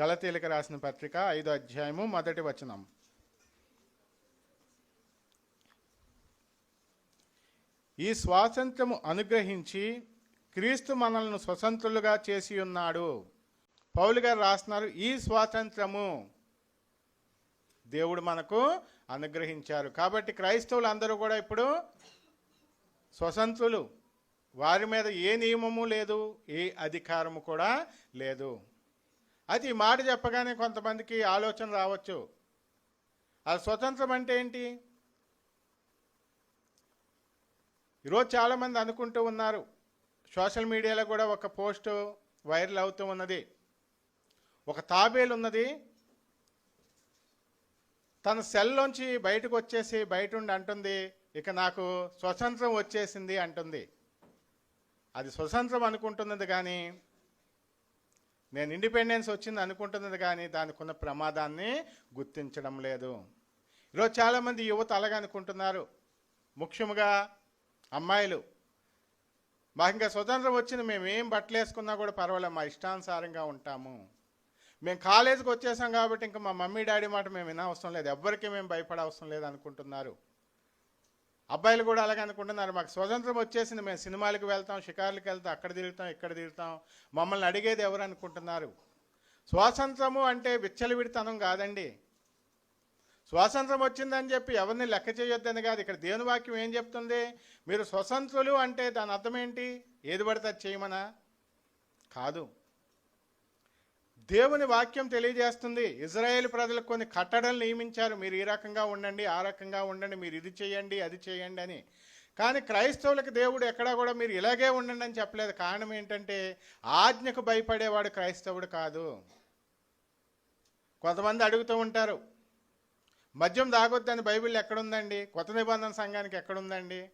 గలతీలిక రాసిన పత్రిక ఐదో అధ్యాయము మొదటి వచనం. ఈ స్వాతంత్రము అనుగ్రహించి క్రీస్తు మనల్ని స్వతంత్రులుగా చేసి ఉన్నాడు. పౌలు గారు రాస్తున్నారు ఈ స్వాతంత్రము దేవుడు మనకు అనుగ్రహించారు. కాబట్టి క్రైస్తవులు అందరూ కూడా ఇప్పుడు స్వతంత్రులు. వారి మీద ఏ నియమము లేదు ఏ అధికారము కూడా లేదు. అది మాట చెప్పగానే కొంతమందికి ఆలోచన రావచ్చు. అది స్వతంత్రం అంటే ఏంటి? ఈరోజు చాలామంది అనుకుంటూ ఉన్నారు. సోషల్ మీడియాలో కూడా ఒక పోస్ట్ వైరల్ అవుతూ ఉన్నది. ఒక తాబేలు ఉన్నది. తన సెల్లోంచి బయటకు వచ్చేసి బయట ఉండి అంటుంది ఇక నాకు స్వతంత్రం వచ్చేసింది అంటుంది. అది స్వతంత్రం అనుకుంటున్నది కానీ నేను ఇండిపెండెన్స్ వచ్చింది అనుకుంటున్నది కానీ దానికి ఉన్న ప్రమాదాన్ని గుర్తించడం లేదు. ఈరోజు చాలామంది యువత అలాగనుకుంటున్నారు ముఖ్యంగా అమ్మాయిలు. మాకు ఇంకా స్వతంత్రం వచ్చింది మేము ఏం బట్టలు వేసుకున్నా కూడా పర్వాలేదు మా ఇష్టానుసారంగా ఉంటాము. మేము కాలేజీకి వచ్చేసాం కాబట్టి ఇంకా మా మమ్మీ డాడీ మాట మేము వినవసరం లేదు. ఎవ్వరికీ మేము భయపడవసరం లేదు అనుకుంటున్నారు. అబ్బాయిలు కూడా అలాగే అనుకుంటున్నారు. మాకు స్వతంత్రం వచ్చేసింది. మేము సినిమాలకు వెళ్తాం షికార్లకు వెళ్తాం అక్కడ తిరుగుతాం ఇక్కడ తిరుగుతాం. మమ్మల్ని అడిగేది ఎవరు అనుకుంటున్నారు? స్వాతంత్రము అంటే విచ్చలవిడితనం కాదండి. స్వాతంత్రం వచ్చిందని చెప్పి ఎవరిని లెక్క చేయొద్దని కాదు. ఇక్కడ దేవుని వాక్యం ఏం చెప్తుంది? మీరు స్వతంత్రులు అంటే దాని అర్థం ఏంటి? ఏది పడితే అది చేయమనా? కాదు. దేవుని వాక్యం తెలియజేస్తుంది. ఇజ్రాయేల్ ప్రజలకు కొన్ని కట్టడలు నియమించారు. మీరు ఈ రకంగా ఉండండి ఆ రకంగా ఉండండి మీరు ఇది చేయండి అది చేయండి అని. కానీ క్రైస్తవులకు దేవుడు ఎక్కడా కూడా మీరు ఇలాగే ఉండండి అని చెప్పలేదు. కారణం ఏంటంటే ఆజ్ఞకు భయపడేవాడు క్రైస్తవుడు కాదు. కొంతమంది అడుగుతూ ఉంటారు మద్యం తాగొద్దని బైబిల్ ఎక్కడుందండి? కొత్త నిబంధన సంఘానికి ఎక్కడుందండి?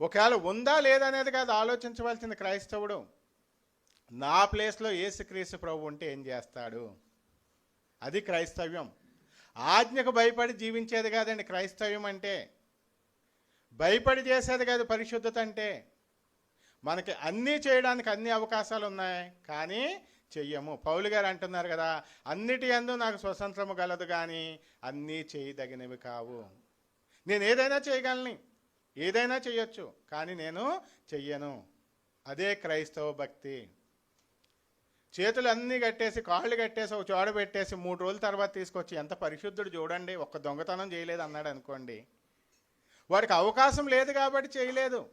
ఒకవేళ ఉందా లేదనేది కాదు ఆలోచించవలసింది క్రైస్తవుడు. నా ప్లేస్లో ఏసుక్రీస్తు ప్రభు ఉంటే ఏం చేస్తాడు? అది క్రైస్తవ్యం. ఆజ్ఞకు భయపడి జీవించేది కాదండి క్రైస్తవ్యం అంటే. భయపడి చేసేది కాదు పరిశుద్ధత అంటే. మనకి అన్నీ చేయడానికి అన్ని అవకాశాలు ఉన్నాయి కానీ చెయ్యము. పౌలు గారు అంటున్నారు కదా అన్నిటి అందు నాకు స్వతంత్రము గలదు కానీ అన్నీ చేయదగినవి కావు. నేను ఏదైనా చేయగలని ఏదైనా చేయొచ్చు కానీ నేను చెయ్యను. అదే క్రైస్తవ భక్తి. చేతులు అన్నీ కట్టేసి కాళ్ళు కట్టేసి ఒక చోడ పెట్టేసి మూడు రోజుల తర్వాత తీసుకొచ్చి ఎంత పరిశుద్ధుడు చూడండి ఒక్క దొంగతనం చేయలేదు అన్నాడు అనుకోండి. వాడికి అవకాశం లేదు కాబట్టి చేయలేదు.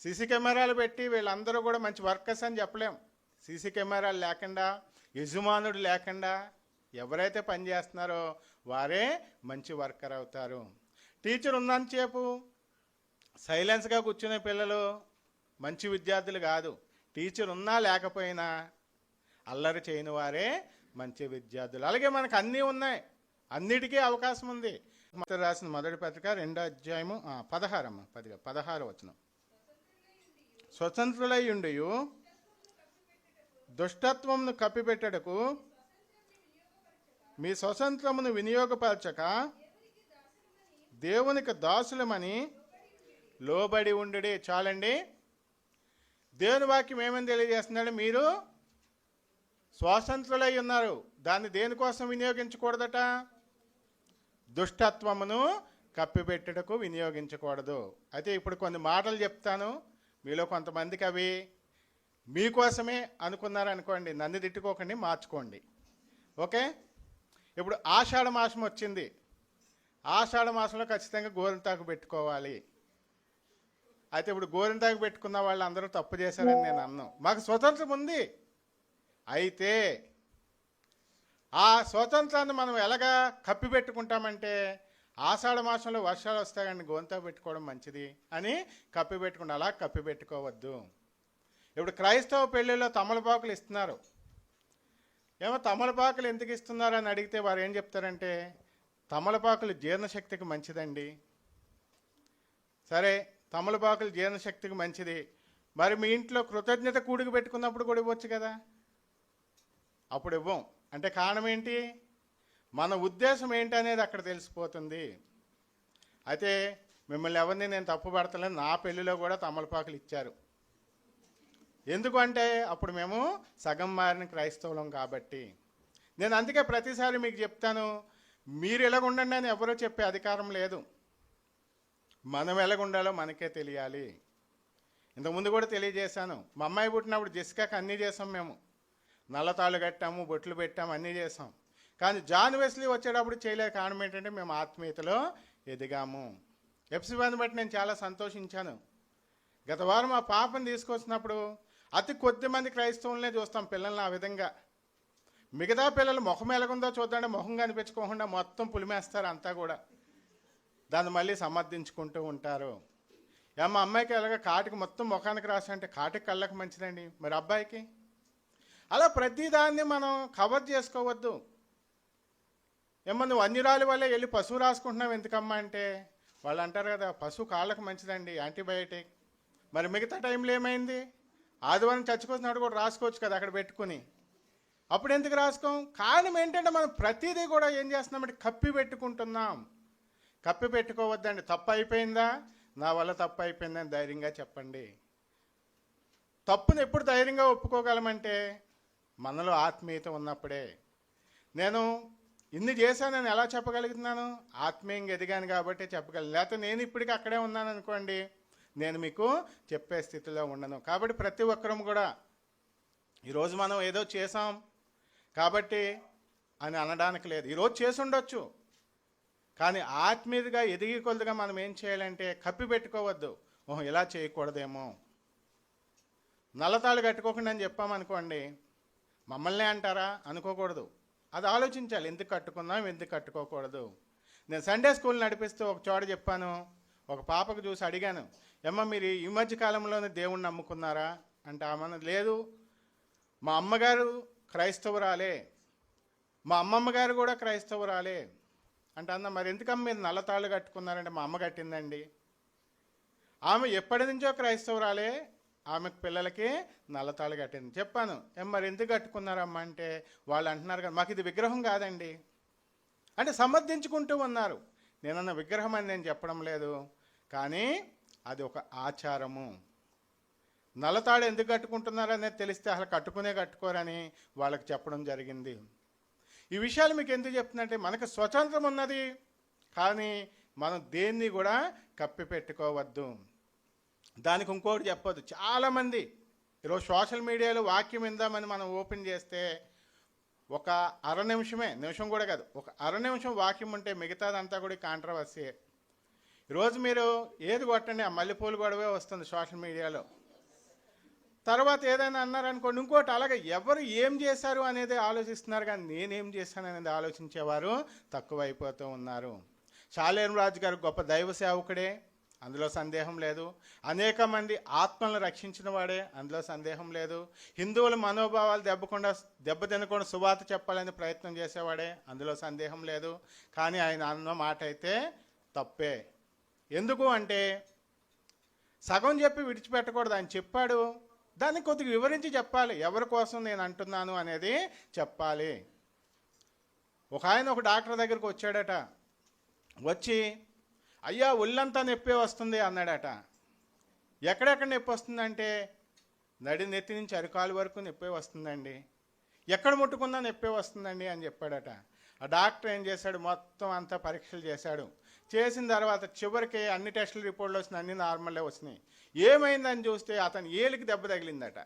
సీసీ కెమెరాలు పెట్టి వీళ్ళందరూ కూడా మంచి వర్కర్స్ అని చెప్పలేం. సీసీ కెమెరాలు లేకుండా యజమానుడు లేకుండా ఎవరైతే పని చేస్తున్నారో వారే మంచి వర్కర్ అవుతారు. టీచర్ ఉన్నంతసేపు సైలెన్స్గా కూర్చునే పిల్లలు మంచి విద్యార్థులు కాదు. టీచర్ ఉన్నా లేకపోయినా అల్లరి చేయని వారే మంచి విద్యార్థులు. అలాగే మనకు అన్నీ ఉన్నాయి. అన్నిటికీ అవకాశం ఉంది. మొదటి రాసిన మొదటి పత్రిక రెండో అధ్యాయము పదహారమ్మ పది పదహారు వచ్చిన స్వతంత్రులై ఉండి దుష్టత్వంను కప్పిపెట్టడకు మీ స్వతంత్రమును వినియోగపరచక దేవునికి దాసులమని లోబడి ఉండుడి. చాలండి. దేవుని వాక్యం ఏమని తెలియజేస్తున్నాడు మీరు స్వాతంత్రులై ఉన్నారు. దాన్ని దేనికోసం వినియోగించకూడదట? దుష్టత్వమును కప్పిపెట్టుటకు వినియోగించకూడదు. అయితే ఇప్పుడు కొన్ని మాటలు చెప్తాను. మీలో కొంతమందికి అవి మీకోసమే అనుకున్నారనుకోండి నన్ను తిట్టుకోకండి మార్చుకోండి. ఓకే? ఇప్పుడు ఆషాఢ మాసం వచ్చింది. ఆషాఢ మాసంలో ఖచ్చితంగా గోరింతాకు పెట్టుకోవాలి. అయితే ఇప్పుడు గోరింతాకు పెట్టుకున్న వాళ్ళు అందరూ తప్పు చేశారని నేను అన్నాను మాకు స్వతంత్రం ఉంది. అయితే ఆ స్వతంత్రాన్ని మనం ఎలాగా కప్పి పెట్టుకుంటామంటే ఆషాఢ మాసంలో వర్షాలు వస్తాయని గోంతా పెట్టుకోవడం మంచిది అని కప్పి పెట్టుకుంటే అలా కప్పి పెట్టుకోవద్దు. ఇప్పుడు క్రైస్తవ పెళ్ళిలో తమలపాకులు ఇస్తున్నారు. ఏమో తమలపాకులు ఎందుకు ఇస్తున్నారు అని అడిగితే వారు ఏం చెప్తారంటే తమలపాకులు జీర్ణశక్తికి మంచిదండి. సరే తమలపాకులు జీర్ణశక్తికి మంచిది. మరి మీ ఇంట్లో కృతజ్ఞత కూడికి పెట్టుకున్నప్పుడు కూడా ఇవ్వచ్చు కదా? అప్పుడు ఇవ్వం. అంటే కారణం ఏంటి? మన ఉద్దేశం ఏంటి అనేది అక్కడ తెలిసిపోతుంది. అయితే మిమ్మల్ని ఎవరిని నేను తప్పు పడతలేను. నా పెళ్ళిలో కూడా తమలపాకులు ఇచ్చారు. ఎందుకంటే అప్పుడు మేము సగం మారిన క్రైస్తవులం కాబట్టి. నేను అందుకే ప్రతిసారి మీకు చెప్తాను. మీరు ఎలాగుండండి అని ఎవరో చెప్పే అధికారం లేదు. మనం ఎలాగుండాలో మనకే తెలియాలి. ఇంతకుముందు కూడా తెలియజేశాను. మా అమ్మాయి పుట్టినప్పుడు జెసికాకి అన్నీ చేసాం మేము. నల్లతాళ్ళు కట్టాము బొట్లు పెట్టాము అన్నీ చేసాం. కానీ జాన్ వెస్లీ వచ్చేటప్పుడు చేయలేక కారణం ఏంటంటే మేము ఆత్మీయతలో ఎదిగాము. ఎప్సిబాని బట్టి నేను చాలా సంతోషించాను. గత వారం మా పాపను తీసుకొచ్చినప్పుడు అతి కొద్ది మంది క్రైస్తవులనే చూస్తాం పిల్లల్ని ఆ విధంగా. మిగతా పిల్లలు ముఖం ఎలాగుందో చూద్దాంటే ముఖం కనిపించుకోకుండా మొత్తం పులిమేస్తారు అంతా కూడా. దాన్ని మళ్ళీ సమర్థించుకుంటూ ఉంటారు. ఏమో అమ్మాయికి ఎలాగ కాటికి మొత్తం ముఖానికి రాసి అంటే కాటికి కళ్ళకి మంచిదండి? మరి అబ్బాయికి? అలా ప్రతిదాన్ని మనం కవర్ చేసుకోవద్దు. ఏమో నువ్వు అన్నిరాలి వల్లే వెళ్ళి పశువు రాసుకుంటున్నావు ఎందుకమ్మా అంటే? వాళ్ళు అంటారు కదా పశువు కాళ్ళకు మంచిదండి యాంటీబయాటిక్. మరి మిగతా టైంలో ఏమైంది? ఆదివారం చచ్చిపోతున్నప్పుడు కూడా రాసుకోవచ్చు కదా అక్కడ పెట్టుకుని. అప్పుడు ఎందుకు రాసుకోం? కారణం ఏంటంటే మనం ప్రతిదీ కూడా ఏం చేస్తున్నాం అంటే కప్పి పెట్టుకుంటున్నాం. కప్పి పెట్టుకోవద్దండి. తప్పు అయిపోయిందా నా వల్ల తప్పు అయిపోయిందని ధైర్యంగా చెప్పండి. తప్పును ఎప్పుడు ధైర్యంగా ఒప్పుకోగలమంటే? మనలో ఆత్మీయత ఉన్నప్పుడే. నేను ఇన్ని చేశానని ఎలా చెప్పగలుగుతున్నాను? ఆత్మీయంగా ఎదిగాను కాబట్టి చెప్పగలను. లేకపోతే నేను ఇప్పటికీ అక్కడే ఉన్నాను అనుకోండి నేను మీకు చెప్పే స్థితిలో ఉండను. కాబట్టి ప్రతి ఒక్కరం కూడా ఈరోజు మనం ఏదో చేసాం కాబట్టి అని అనడానికి లేదు. ఈరోజు చేసి ఉండొచ్చు. కానీ ఆత్మీయతగా ఎదిగి కొద్దిగా మనం ఏం చేయాలంటే కప్పి పెట్టుకోవద్దు. ఓహో ఇలా చేయకూడదేమో. నల్లతాళ్ళు కట్టుకోకుండా అని చెప్పామనుకోండి మమ్మల్నే అంటారా? అనుకోకూడదు. అది ఆలోచించాలి. ఎందుకు కట్టుకుందాం ఎందుకు కట్టుకోకూడదు? నేను సండే స్కూల్ నడిపిస్తూ ఒక చోట చెప్పాను. ఒక పాపకు చూసి అడిగాను ఏమ్మ మీరు ఈ మధ్య కాలంలోనే దేవుణ్ణి నమ్ముకున్నారా? అంటే ఆమె లేదు. మా అమ్మగారు క్రైస్తవురాలే. మా అమ్మమ్మ గారు కూడా క్రైస్తవురాలే. అంటే అన్న మరి ఎందుకమ్మ మీరు నల్లతాళ్ళు కట్టుకున్నారంటే మా అమ్మ కట్టిందండి. ఆమె ఎప్పటి నుంచో క్రైస్తవురాలే. ఆమెకు పిల్లలకి నల్లతాళ్ళు కట్టింది. చెప్పాను. ఏం మరి ఎందుకు కట్టుకున్నారమ్మా? అంటే వాళ్ళు అంటున్నారు కదా మాకు ఇది విగ్రహం కాదండి. అంటే సమర్థించుకుంటూ ఉన్నారు. నేనన్న విగ్రహం అని నేను చెప్పడం లేదు. కానీ అది ఒక ఆచారము. నల్లతాడు ఎందుకు కట్టుకుంటున్నారు అనేది తెలిస్తే అసలు కట్టుకునే కట్టుకోరని వాళ్ళకి చెప్పడం జరిగింది. ఈ విషయాలు మీకు ఎందుకు చెప్తున్నట్టే మనకు స్వతంత్రం ఉన్నది. కానీ మనం దేన్ని కూడా కప్పి పెట్టుకోవద్దు దానికి ఇంకోటి చెప్పొద్దు. చాలామంది ఈరోజు సోషల్ మీడియాలో వాక్యం ఇందామని మనం ఓపెన్ చేస్తే ఒక అర నిమిషమే నిమిషం కూడా కాదు ఒక అర నిమిషం వాక్యం ఉంటే మిగతాదంతా కూడా కాంట్రవర్సీ ఈరోజు మీరు ఏది కొట్టండి ఆ మల్లెపూలు గొడవే వస్తుంది సోషల్ మీడియాలో. తర్వాత ఏదైనా అన్నారనుకోండి ఇంకోటి అలాగే ఎవరు ఏం చేశారు అనేది ఆలోచిస్తున్నారు కానీ నేనేం చేశాను అనేది ఆలోచించేవారు తక్కువైపోతూ ఉన్నారు. శాలేం రాజు గారు గొప్ప దైవ సేవకుడే అందులో సందేహం లేదు. అనేక మంది ఆత్మలను రక్షించిన వాడే అందులో సందేహం లేదు. హిందువుల మనోభావాలు దెబ్బకుండా దెబ్బ తినకుండా సువాత చెప్పాలని ప్రయత్నం చేసేవాడే అందులో సందేహం లేదు. కానీ ఆయన అన్న మాట అయితే తప్పే. ఎందుకు అంటే సగం చెప్పి విడిచిపెట్టకూడదు. ఆయన చెప్పాడు దాన్ని కొద్దిగా వివరించి చెప్పాలి. ఎవరి కోసం నేను అంటున్నాను అనేది చెప్పాలి. ఒక ఆయన ఒక డాక్టర్ దగ్గరికి వచ్చాడట. వచ్చి అయ్యా ఒళ్ళంతా నొప్పి వస్తుంది అన్నాడట. ఎక్కడెక్కడ నొప్పి వస్తుందంటే నడి నెత్తి నుంచి అరికాలు వరకు నొప్పి వస్తుందండి. ఎక్కడ ముట్టుకున్నా నొప్పి వస్తుందండి అని చెప్పాడట. ఆ డాక్టర్ ఏం చేశాడు? మొత్తం అంతా పరీక్షలు చేశాడు. చేసిన తర్వాత చివరికి అన్ని టెస్టుల రిపోర్ట్లు వచ్చినాయి అన్ని నార్మల్లే వచ్చినాయి ఏమైందని చూస్తే అతను ఏలికి దెబ్బ తగిలిందట.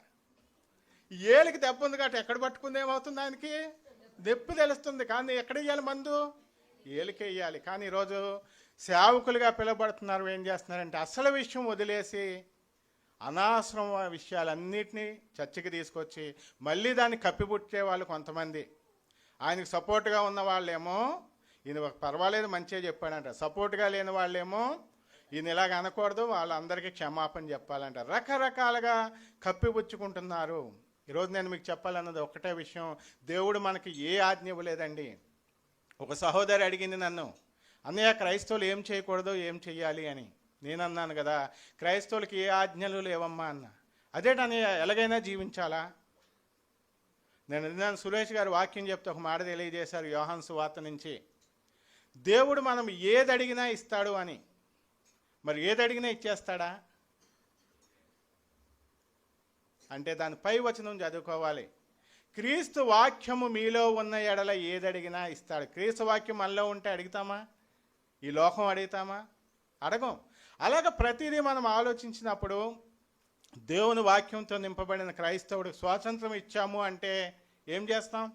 ఏలికి దెబ్బ ఉంది కాబట్టి ఎక్కడ పట్టుకుంది? ఏమవుతుంది ఆయనకి? దెబ్బ తెలుస్తుంది. కానీ ఎక్కడ మందు? ఏలికి వేయాలి. కానీ ఈరోజు సేవకులుగా పిలువబడుతున్నారు. ఏం చేస్తున్నారంటే అసలు విషయం వదిలేసి అనవసరం విషయాలన్నిటినీ చర్చకి తీసుకొచ్చి మళ్ళీ దాన్ని కప్పిపుట్టే వాళ్ళు కొంతమంది. ఆయనకు సపోర్ట్గా ఉన్న వాళ్ళేమో ఈయన ఒక పర్వాలేదు మంచిగా చెప్పాడంట. సపోర్ట్గా లేని వాళ్ళేమో ఈయన ఇలాగ అనకూడదు వాళ్ళందరికీ క్షమాపణ చెప్పాలంట. రకరకాలుగా కప్పిపుచ్చుకుంటున్నారు. ఈరోజు నేను మీకు చెప్పాలన్నది ఒకటే విషయం. దేవుడు మనకి ఏ ఆజ్ఞ ఇవ్వలేదండి. ఒక సహోదరి అడిగింది నన్ను అన్నయ్య క్రైస్తవులు ఏం చేయకూడదు ఏం చెయ్యాలి? అని. నేను అన్నాను కదా క్రైస్తవులకి ఏ ఆజ్ఞలు లేవమ్మా అన్న. అదేటన్నయ్య ఎలాగైనా జీవించాలా? నేను విన్నాను సురేష్ గారు వాక్యం చెప్తే ఒక మాట తెలియజేశారు యోహాన్ సువార్త నుంచి. దేవుడు మనం ఏది అడిగినా ఇస్తాడు అని. మరి ఏది అడిగినా ఇచ్చేస్తాడా? అంటే దాని పై వచనం చదువుకోవాలి. క్రీస్తు వాక్యము మీలో ఉన్న ఎడల ఏది అడిగినా ఇస్తాడు. క్రీస్తు వాక్యం మనలో ఉంటే అడుగుతామా? ఈ లోకం అడుగుతామా? అడగం. అలాగ ప్రతిదీ మనం ఆలోచించినప్పుడు దేవుని వాక్యంతో నింపబడిన క్రైస్తవుడికి స్వాతంత్రం ఇచ్చాము అంటే ఏం చేస్తాం?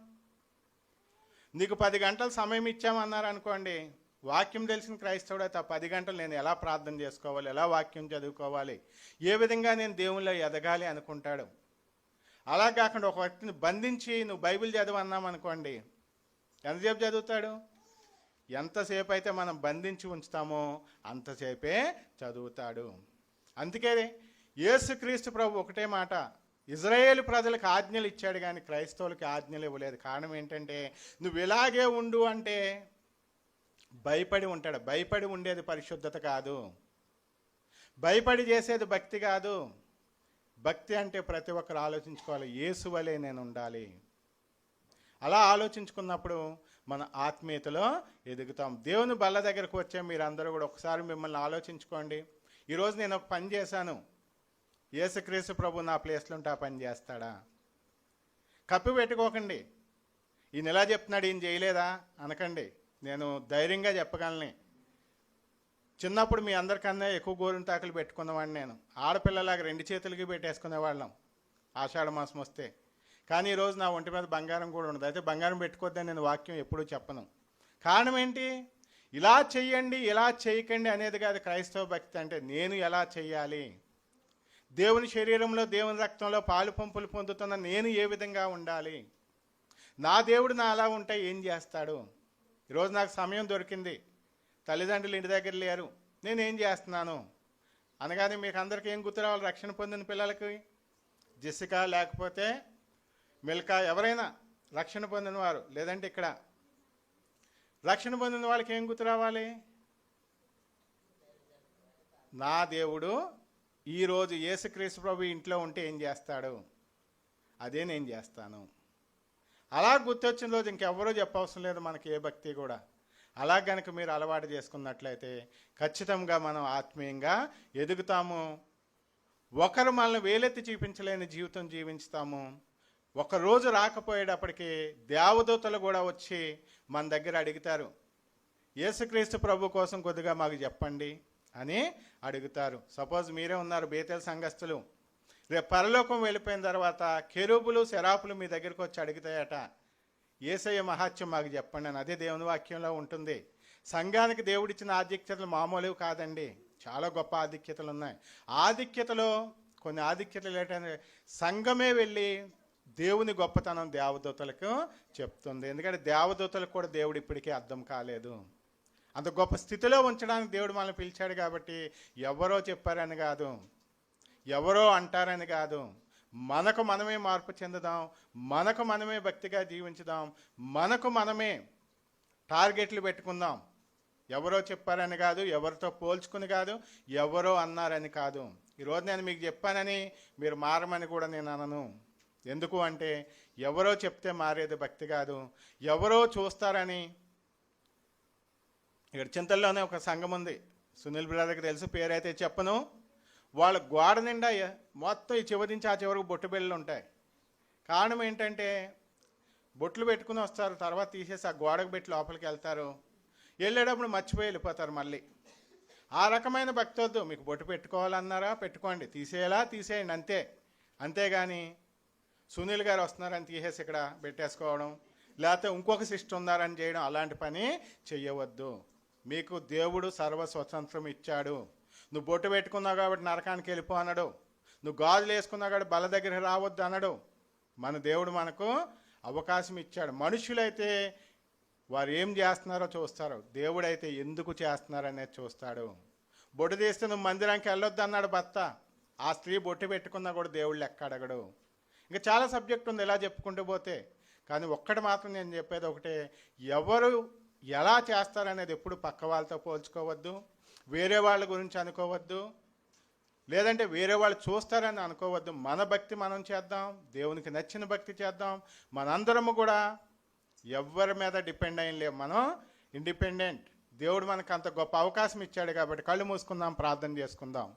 నీకు పది గంటల సమయం ఇచ్చామన్నారు అనుకోండి వాక్యం తెలిసిన క్రైస్తవుడు అయితే ఆ పది గంటలు నేను ఎలా ప్రార్థన చేసుకోవాలి ఎలా వాక్యం చదువుకోవాలి ఏ విధంగా నేను దేవునిలో ఎదగాలి అనుకుంటాడు? అలా కాకుండా ఒక వ్యక్తిని బంధించి నువ్వు బైబిల్ చదవన్నాం అనుకోండి ఎంతసేపు చదువుతాడు? ఎంతసేపు అయితే మనం బంధించి ఉంచుతామో అంతసేపే చదువుతాడు. అందుకే యేసుక్రీస్తు ప్రభు ఒకటే మాట ఇజ్రాయేల్ ప్రజలకు ఆజ్ఞలు ఇచ్చాడు కానీ క్రైస్తవులకి ఆజ్ఞలు ఇవ్వలేదు. కారణం ఏంటంటే నువ్వు ఇలాగే ఉండు అంటే భయపడి ఉంటాడు. భయపడి ఉండేది పరిశుద్ధత కాదు. భయపడి చేసేది భక్తి కాదు. భక్తి అంటే ప్రతి ఒక్కరు ఆలోచించుకోవాలి యేసు వలె నేను ఉండాలి. అలా ఆలోచించుకున్నప్పుడు మన ఆత్మీయతలో ఎదుగుతాం. దేవుని బల్ల దగ్గరకు వచ్చే మీరందరూ కూడా ఒకసారి మిమ్మల్ని ఆలోచించుకోండి. ఈరోజు నేను ఒక పని చేశాను. యేసుక్రీస్తు ప్రభు నా ప్లేస్లో ఉంటే ఆ పని చేస్తాడా? కప్పి పెట్టుకోకండి. ఈయన ఎలా చెప్తున్నాడు? ఈయన చేయలేదా? అనకండి. నేను ధైర్యంగా చెప్పగలని. చిన్నప్పుడు మీ అందరికన్నా ఎక్కువ గోరుని తాకులు పెట్టుకున్నవాడిని నేను. ఆడపిల్లలాగా రెండు చేతులకి పెట్టేసుకునేవాళ్ళం. ఆషాఢ మాసం వస్తే. కానీ ఈరోజు నా ఒంటి మీద బంగారం కూడా ఉండదు. అయితే బంగారం పెట్టుకోద్దని నేను వాక్యం ఎప్పుడూ చెప్పను. కారణం ఏంటి? ఇలా చెయ్యండి ఇలా చేయకండి అనేది కాదు క్రైస్తవ భక్తి అంటే. నేను ఎలా చెయ్యాలి? దేవుని శరీరంలో దేవుని రక్తంలో పాలు పంపులు పొందుతున్న నేను ఏ విధంగా ఉండాలి? నా దేవుడు నా అలా ఉంటే ఏం చేస్తాడు? ఈరోజు నాకు సమయం దొరికింది. తల్లిదండ్రులు ఇంటి దగ్గర లేరు. నేను ఏం చేస్తున్నాను? అనగానే మీకు అందరికీ ఏం గుర్తు రావాలి? రక్షణ పొందిన పిల్లలకి? జెసికా లేకపోతే మిల్కా? ఎవరైనా రక్షణ పొందిన వారు లేదంటే ఇక్కడ. రక్షణ పొందిన వాళ్ళకి ఏం గుర్తు రావాలి? నా దేవుడు ఈరోజు యేసుక్రీస్తు ప్రభు ఇంట్లో ఉంటే ఏం చేస్తాడు? అదే నేను చేస్తాను. అలా గుర్తొచ్చిన రోజు ఇంకెవ్వరూ చెప్పవసరం లేదు మనకి ఏ భక్తి కూడా. అలా గనక మీరు అలవాటు చేసుకున్నట్లయితే ఖచ్చితంగా మనం ఆత్మీయంగా ఎదుగుతాము. ఒకరు మనల్ని వేలెత్తి చూపించలేని జీవితం జీవించుతాము. ఒక రోజు రాకపోయేటప్పటికి దేవదూతలు కూడా వచ్చి మన దగ్గర అడుగుతారు యేసుక్రీస్తు ప్రభు కోసం కొద్దిగా మాకు చెప్పండి. అని అడుగుతారు. సపోజ్ మీరే ఉన్నారు బేతెల సంఘస్థులు. రేపు పరలోకం వెళ్ళిపోయిన తర్వాత కెరూపులు శరాపులు మీ దగ్గరికి వచ్చి అడుగుతాయట ఏసయ్య మహాత్యం మాకు చెప్పండి అని. అదే దేవుని వాక్యంలో ఉంటుంది. సంఘానికి దేవుడిచ్చిన ఆధిక్యతలు మామూలు కాదండి. చాలా గొప్ప ఆధిక్యతలు ఉన్నాయి. ఆధిక్యతలో కొన్ని ఆధిక్యతలు ఏంటంటే సంఘమే వెళ్ళి దేవుని గొప్పతనం దేవదూతలకు చెప్తుంది. ఎందుకంటే దేవదూతలకు కూడా దేవుడు ఇప్పటికీ అర్థం కాలేదు. అంత గొప్ప స్థితిలో ఉంచడానికి దేవుడు మనల్ని పిలిచాడు కాబట్టి ఎవరో చెప్పారని కాదు. ఎవరో అంటారని కాదు. మనకు మనమే మార్పు చెందుదాం. మనకు మనమే భక్తిగా జీవించుదాం. మనకు మనమే టార్గెట్లు పెట్టుకుందాం. ఎవరో చెప్పారని కాదు ఎవరితో పోల్చుకుని కాదు ఎవరో అన్నారని కాదు. ఈరోజు నేను మీకు చెప్పానని మీరు మారమని కూడా నేను అనను. ఎందుకు అంటే ఎవరో చెప్తే మారేది భక్తి కాదు. ఎవరో చూస్తారని ఇక్కడ చింతల్లోనే ఒక సంఘం ఉంది. సునీల్ బ్రదర్కి తెలుసు పేరైతే చెప్పను. వాళ్ళ గోడ నిండా మొత్తం ఈ చివరి నుంచి ఆ చివరికి బొట్టు బిళ్ళలు ఉంటాయి. కారణం ఏంటంటే బొట్లు పెట్టుకుని వస్తారు తర్వాత తీసేసి ఆ గోడకు పెట్టి లోపలికి వెళ్తారు. వెళ్ళేటప్పుడు మర్చిపోయి వెళ్ళిపోతారు మళ్ళీ. ఆ రకమైన భక్తి వద్దు. మీకు బొట్టు పెట్టుకోవాలన్నారా? పెట్టుకోండి. తీసేయాలా తీసేయండి అంతే. అంతేగాని సునీల్ గారు వస్తున్నారని తీసేసి ఇక్కడ పెట్టేసుకోవడం లేకపోతే ఇంకొక సిస్టర్ ఉన్నారని చేయడం అలాంటి పని చెయ్యవద్దు. మీకు దేవుడు సర్వ స్వతంత్రం ఇచ్చాడు. నువ్వు బొట్టు పెట్టుకున్నావు కాబట్టి నరకానికి వెళ్ళిపో అన్నాడు. నువ్వు గాజులు వేసుకున్నావు కాబట్టి బల దగ్గర రావద్దు అన్నాడు. మన దేవుడు మనకు అవకాశం ఇచ్చాడు. మనుషులైతే వారు ఏం చేస్తున్నారో చూస్తారు. దేవుడైతే ఎందుకు చేస్తున్నారు అనేది చూస్తాడు. బొట్టు తీస్తే నువ్వు మందిరానికి వెళ్ళొద్దు అన్నాడు భర్త. ఆ స్త్రీ బొట్టు పెట్టుకున్నా కూడా దేవుడు లెక్క అడగడు. ఇంకా చాలా సబ్జెక్ట్ ఉంది ఎలా చెప్పుకుంటూ పోతే. కానీ ఒక్కటి మాత్రం నేను చెప్పేది ఒకటే. ఎవరు ఎలా చేస్తారనేది ఎప్పుడు పక్క వాళ్ళతో పోల్చుకోవద్దు వేరే వాళ్ళ గురించి అనుకోవద్దు లేదంటే వేరే వాళ్ళు చూస్తారని అనుకోవద్దు. మన భక్తి మనం చేద్దాం దేవునికి నచ్చిన భక్తి చేద్దాం. మనందరము కూడా ఎవరి మీద డిపెండ్ అయిన లేవు మనం ఇండిపెండెంట్. దేవుడు మనకు అంత గొప్ప అవకాశం ఇచ్చాడు కాబట్టి కళ్ళు మూసుకుందాం ప్రార్థన చేసుకుందాం.